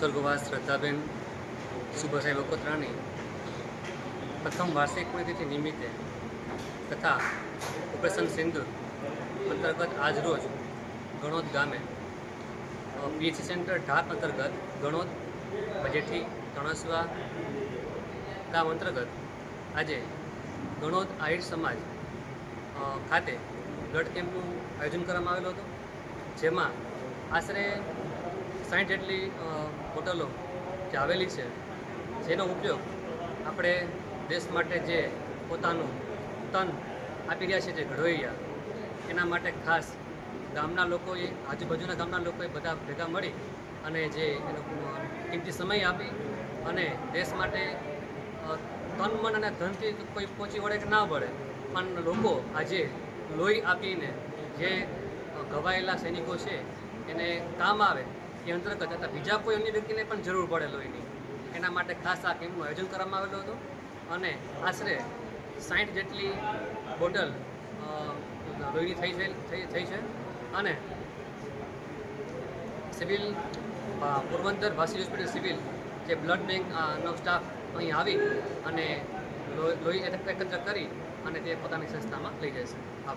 સ્વર્ગવાસ શ્રદ્ધાબેન સુભાષાઈ લોકોત્રાની પ્રથમ વાર્ષિક પુણ્યતિથિ નિમિત્તે તથા ઓપરેશન સિંધુ અંતર્ગત આજરોજ ગણોદ ગામે પીએચસી સેન્ટર ઢાક અંતર્ગત ગણોદ બજેઠી તણસવા ગામ અંતર્ગત આજે ગણોદ આહિર સમાજ ખાતે બ્લડ કેમ્પનું આયોજન કરવામાં આવેલું હતું, જેમાં આશરે સાઠ જેટલી હોટલો જે આવેલી છે, જેનો ઉપયોગ આપણે દેશ માટે જે પોતાનું તન આપી રહ્યા છે, જે ઘડવૈયા એના માટે ખાસ ગામના લોકોએ, આજુબાજુના ગામના લોકોએ બધા ભેગા મળી અને જે એનો કિંમતી સમય આપી અને દેશ માટે તન, મન અને ધનથી કોઈ પહોંચી વળે કે ના વળે, પણ લોકો આજે લોહી આપીને જે ઘવાયેલા સૈનિકો છે, એને કામ આવે એ અંતર્ગત હતા. બીજા કોઈ અન્ય વ્યક્તિને પણ જરૂર પડે લોહીની એના માટે ખાસ આ કેમ્પનું આયોજન કરવામાં આવેલું હતું અને આશરે સાઠ જેટલી બોટલ લોહીની થઈ છે થઈ છે. અને સિવિલ પોરબંદર ભાસી હોસ્પિટલ સિવિલ જે બ્લડ બેંક નો સ્ટાફ અહીં આવી અને લોહી એકત્ર કરી અને તે પોતાની સંસ્થામાં લઈ જશે